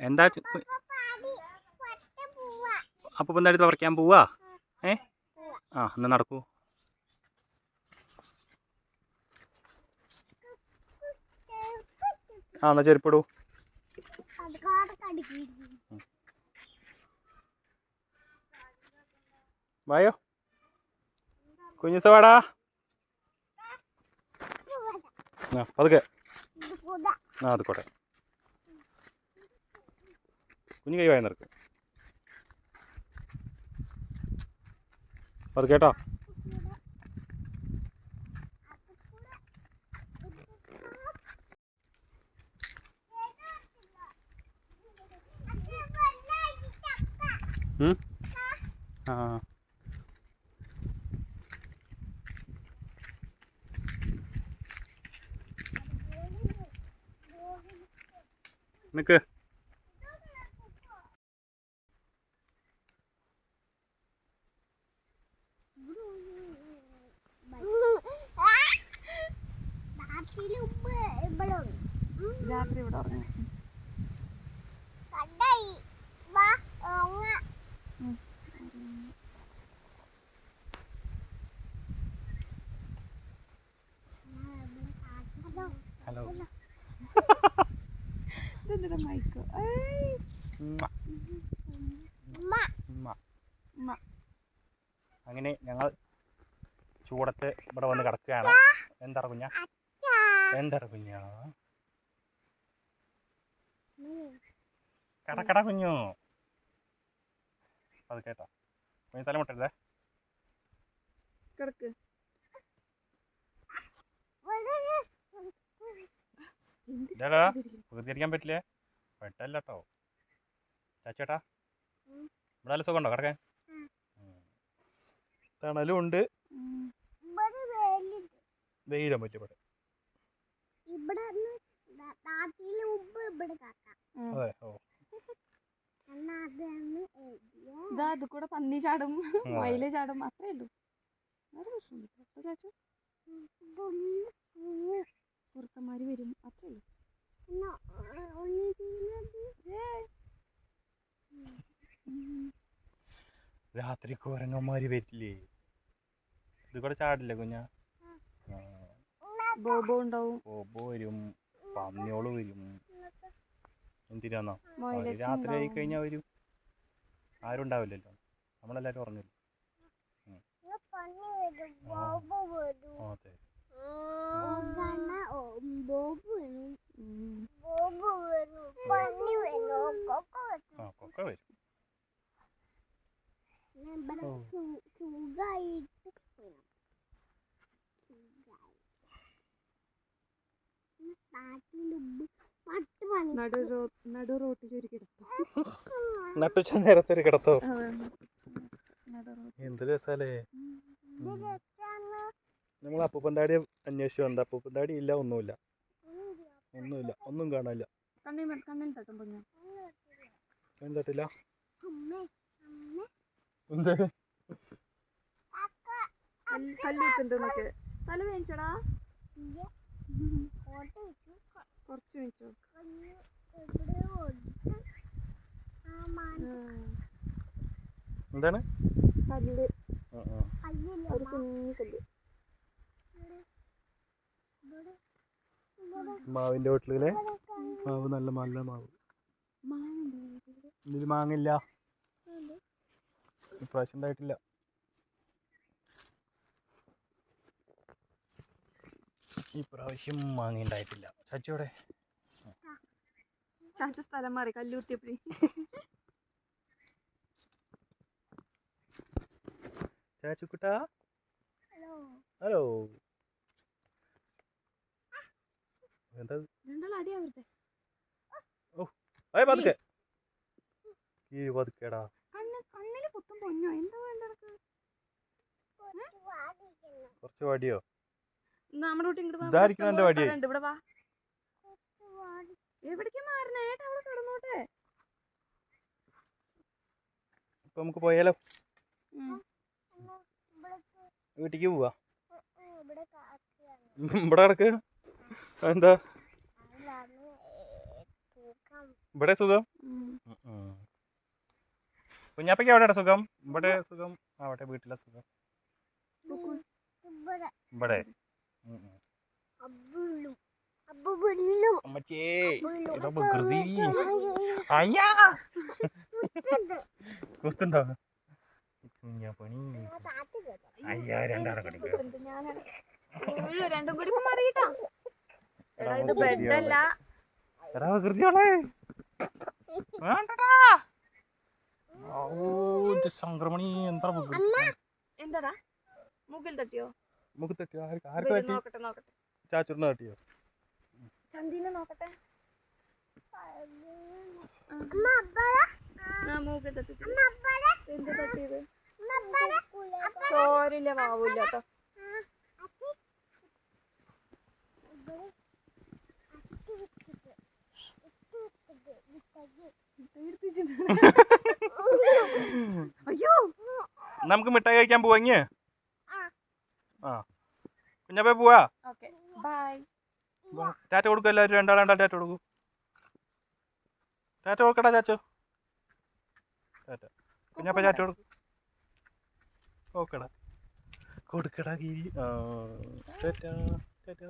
എന്താ അപ്പൊ എന്താ അടുത്ത് പറിക്കാൻ പോവാ? ഏ? ആ എന്നാ നടക്കൂ. ആ എന്നാ ചെരുപ്പിടൂ. വായോ? കുഞ്ഞു വാടാ ആ പതുക്കെ. ആ അതുക്കോട്ടെ കുഞ്ഞു കൈ വായ നിറക്ക്. അത് കേട്ടോ? ആ. നിക്ക്. രാത്രി ഇവിടെ ഉറങ്ങി. ഹലോ. ഇതെന്തിനാ മൈക്കോ. അങ്ങനെ ഞങ്ങൾ ചൂടത്ത് ഇവിടെ വന്ന് കിടക്കുകയാണ്. എന്താ കുഞ്ഞ? എന്താ കുഞ്ഞ? കടക്കട കുഞ്ഞു. അത് കേട്ടോ. കുഞ്ഞു തലമുട്ടരുതേ കിടക്ക്. പ്രതികരിക്കാൻ പറ്റില്ലേ? പെട്ടല്ല കേട്ടോ ചാച്ചേട്ടാ ഇവിടെ നല്ല സുഖമുണ്ടോ? കിടക്കാൻ? തണലും ഉണ്ട്. വെയിലും പറ്റും ഇവിടെ അതെ ഓ. ഇതാ അത് കൂടെ പന്നി ചാടും. മയിൽ ചാടും. അത്രേ ഉള്ളൂ. വേറെ പ്രശ്നമില്ല അപ്പൊ ചാച്ചു? കുറുക്കന്മാര് വരും. അത്രേ ഉള്ളൂ. രാത്രി കുരങ്ങന്മാര് വരില്ലേ? ഇത് കൂടെ ചാടില്ലേ കുഞ്ഞ? ബോബോ ഉണ്ടാവും. ബോബോ വരും. പന്നിയോൾ വരും. എന്തിനാന്നോ? രാത്രി ആയി കഴിഞ്ഞാ കഴിഞ്ഞാൽ വരും ആരും ഉണ്ടാവില്ലല്ലോ. നമ്മളെല്ലാരും ഉറങ്ങില്ല അതെ. കൊക്ക വരും. നടു റോട്ടിൽ ഒരു കിടക്കും നട്ടുച്ച നേരത്തെ ഒരു കിടത്തോ. നടു റോട്ടിൽ എന്ത് രസാലേ. നമ്മൾ അപ്പൂപ്പന്താടി അന്വേഷിച്ചു വന്നത് അപ്പൂപ്പന്താടി ഇല്ല ഒന്നുമില്ല. ഒന്നുമില്ല ഒന്നും കാണാനില്ല. കണ്ണിൽ തട്ടില്ല? എന്ത്? കല്ലുത്തുണ്ട് തല വേണിച്ചടാ കുറച്ച് മിനിറ്റ് എന്താണ്? കല്ല്. ഒരു കുഞ്ഞു കല്ല്. മാവിന്റെ വീട്ടിലെ മാവ് നല്ല നല്ല മാവ്. ഇനി ഇതിൽ മാങ്ങില്ല. ഇപ്രാവശ്യം ഉണ്ടായിട്ടില്ല. ഇപ്രാവശ്യം മാങ്ങ ഉണ്ടായിട്ടില്ല. ചച്ചോടെ ചാച്ച സ്ഥലം മാറി കല്ലൂർത്തിയപ്പോ ചാച്ചുക്കുട്ടാ? ഹലോ. ഹലോ. എന്താ? ഓ പതുക്കെ. ഈ പതുക്കേടാ. കണ്ണിൽ പൊന്നോ? എന്താ കുറച്ച് വടിയോ? നമ്മുടെ ഇവിടെ എവിടേക്ക് മാറണേ ഏട്ടാ അവിടെ കിടന്നോട്ടെ. ഇപ്പൊ നമുക്ക് പോയാലോ? വീട്ടിക്ക് പോവാ? ഇവിടെ കിടക്ക്. എന്താ ഇവിടെ സുഖം. കുഞ്ഞാപ്പയ്ക്ക് അവിടെ സുഖം? ഇവിടെ സുഖം? അവിടെ വീട്ടിലെ സുഖം. ഇവിടെ. അമ്മച്ചേ എടാ വികൃതി അയ്യാ! കുത്തുണ്ടോ കുഞ്ഞാപ്പണി അയ്യാ രണ്ടാളെ കടിക്കുക എന്ത് രണ്ടും കൂടി ഇപ്പൊ എടാ ഇത് ബെഡല്ല എടാ വികൃതിയോളെ വേണ്ടടാ. സംക്രമണി എന്താ എന്താടാ? മൂക്കിൽ തട്ടിയോ? മുഖത്ത് തട്ടിയോ? ആർക്ക് തട്ടി? ചാച്ചുറിന് തട്ടിയോ? ചന്ദീനെ നോക്കട്ടെ. എന്ത് തട്ടിയത്? ചോരില്ല വാവൂല്ല കേട്ടോ അയ്യോ. നമുക്ക് മിഠായി കഴിക്കാൻ പോവാങ്ങ് ആ. ആ. കുഞ്ഞാപ്പ പോവാ? ഓക്കെ. ബൈ. ടാറ്റ കൊടുക്കും എല്ലാവരും. രണ്ടാൾ രണ്ടാൾ ടാറ്റ കൊടുക്കും. ടാറ്റ കൊടുക്കടാ ചാച്ചോ. ടാറ്റ കുഞ്ഞാപ്പ ടാറ്റ കൊടുക്കും. ഓക്കെടാ കൊടുക്കടാ ഗിരി. ആ ടാറ്റ ടാറ്റ